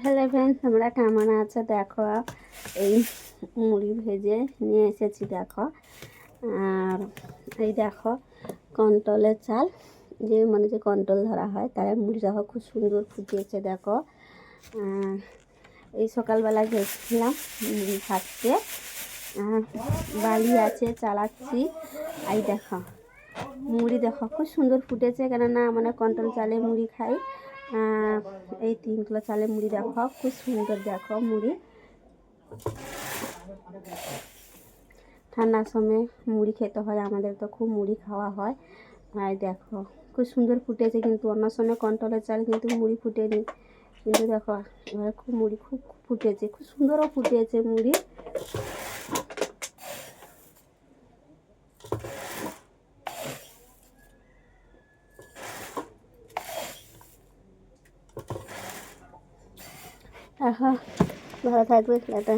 Hello friends তোমরা কেমন আছো? দেখো, এই মুড়ি ভেজে নিয়ে এসেছি, দেখো। আর এই দেখো, কন্ট্রোলের চাল। যে মানে যে কন্ট্রোল ধরা হয়, তার মুড়ি দেখো খুব সুন্দর ফুটিয়েছে, দেখো। এই সকালবেলা গেছিলাম, মুড়ি খাচ্ছে বালি আছে, চালাচ্ছি। এই দেখো, মুড়ি দেখো, খুব সুন্দর ফুটেছে, কেননা মানে কন্ট্রোল চালে মুড়ি খাই। এই তিনগুলো কিলো চালে মুড়ি দেখো খুব সুন্দর দেখো মুড়ি। ঠান্ডার সময় মুড়ি খেতে হয়, আমাদের তো খুব মুড়ি খাওয়া হয়। আর দেখো, খুব সুন্দর ফুটেছে কিন্তু, অন্য সময় কন্ট্রোলের চাল কিন্তু মুড়ি ফুটেনি। কিন্তু দেখো খুব মুড়ি খুব ফুটেছে, খুব সুন্দরও ফুটেছে মুড়ি। এখন ভালো থাকবে টাটা